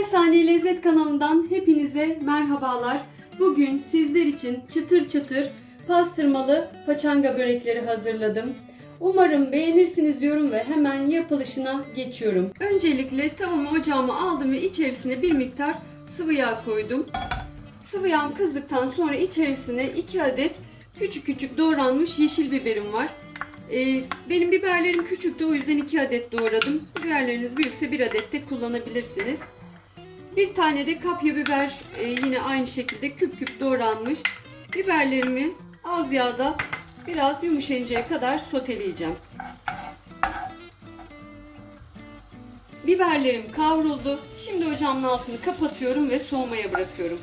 Her Saniye Lezzet kanalından hepinize merhabalar. Bugün sizler için çıtır çıtır pastırmalı paçanga börekleri hazırladım. Umarım beğenirsiniz diyorum ve hemen yapılışına geçiyorum. Öncelikle tavamı ocağıma aldım ve içerisine bir miktar sıvı yağ koydum. Sıvı yağım kızdıktan sonra içerisine 2 adet küçük küçük doğranmış yeşil biberim var. Ee, benim biberlerim küçüktü o yüzden 2 adet doğradım. Biberleriniz büyükse 1 adet de kullanabilirsiniz. Bir tane de kapya biber e, yine aynı şekilde küp küp doğranmış. Biberlerimi az yağda biraz yumuşayıncaya kadar soteleyeceğim. Biberlerim kavruldu. Şimdi ocağımın altını kapatıyorum ve soğumaya bırakıyorum.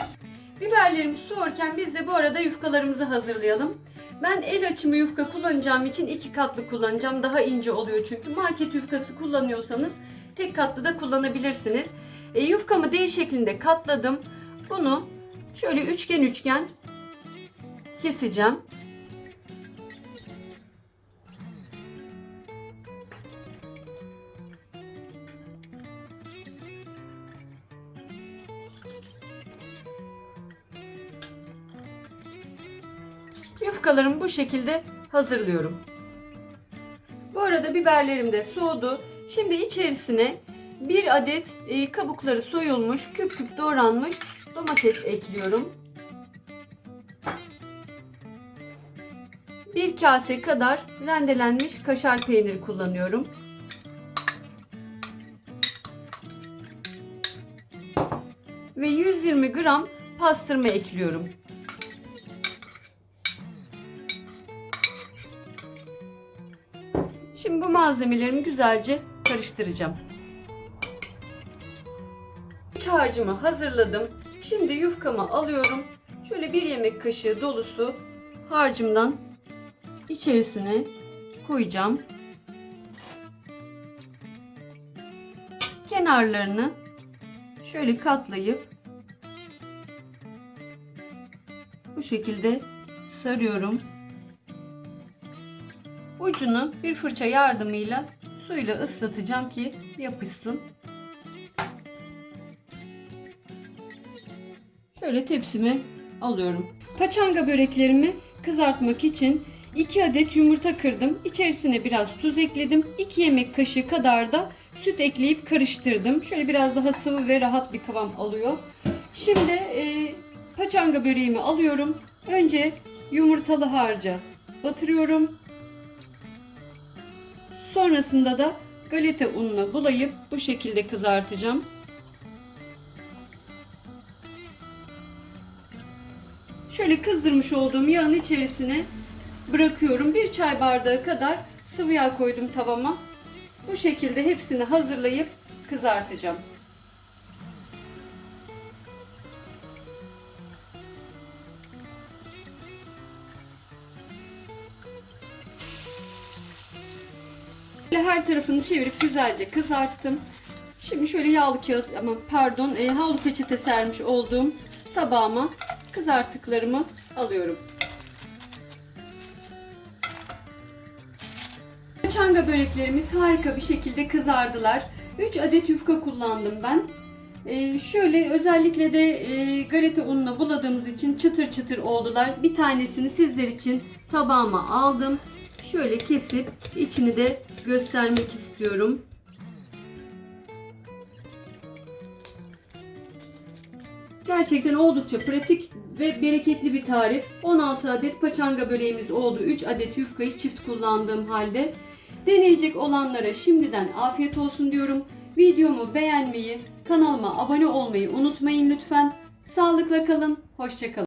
Biberlerim soğurken biz de bu arada yufkalarımızı hazırlayalım. Ben el açımı yufka kullanacağım için iki katlı kullanacağım. Daha ince oluyor çünkü. Market yufkası kullanıyorsanız tek katlı da kullanabilirsiniz. E, yufkamı D şeklinde katladım. Bunu şöyle üçgen üçgen keseceğim. Yufkalarımı bu şekilde hazırlıyorum. Bu arada biberlerim de soğudu. Şimdi içerisine bir adet e, kabukları soyulmuş, küp küp doğranmış domates ekliyorum. Bir kase kadar rendelenmiş kaşar peyniri kullanıyorum. Ve 120 gram pastırma ekliyorum. Şimdi bu malzemelerimi güzelce karıştıracağım. İç harcımı hazırladım. Şimdi yufkamı alıyorum. Şöyle bir yemek kaşığı dolusu harcımdan içerisine koyacağım. Kenarlarını şöyle katlayıp bu şekilde sarıyorum. Ucunu bir fırça yardımıyla suyla ıslatacağım ki yapışsın. Şöyle tepsime alıyorum. Paçanga böreklerimi kızartmak için 2 adet yumurta kırdım. İçerisine biraz tuz ekledim. 2 yemek kaşığı kadar da süt ekleyip karıştırdım. Şöyle biraz daha sıvı ve rahat bir kıvam alıyor. Şimdi e, paçanga böreğimi alıyorum. Önce yumurtalı harca batırıyorum. Sonrasında da galeta ununa bulayıp bu şekilde kızartacağım. Şöyle kızdırmış olduğum yağın içerisine bırakıyorum. Bir çay bardağı kadar sıvı yağ koydum tavama. Bu şekilde hepsini hazırlayıp kızartacağım. Her tarafını çevirip güzelce kızarttım. Şimdi şöyle yağlı kağıt ama pardon e, havlu peçete sermiş olduğum tabağıma kızarttıklarımı alıyorum. Çanga böreklerimiz harika bir şekilde kızardılar. 3 adet yufka kullandım ben. Ee, şöyle özellikle de e, galeta ununa buladığımız için çıtır çıtır oldular. Bir tanesini sizler için tabağıma aldım. Şöyle kesip içini de göstermek istiyorum. Gerçekten oldukça pratik ve bereketli bir tarif. 16 adet paçanga böreğimiz oldu. 3 adet yufkayı çift kullandığım halde. Deneyecek olanlara şimdiden afiyet olsun diyorum. Videomu beğenmeyi, kanalıma abone olmayı unutmayın lütfen. Sağlıkla kalın, hoşçakalın.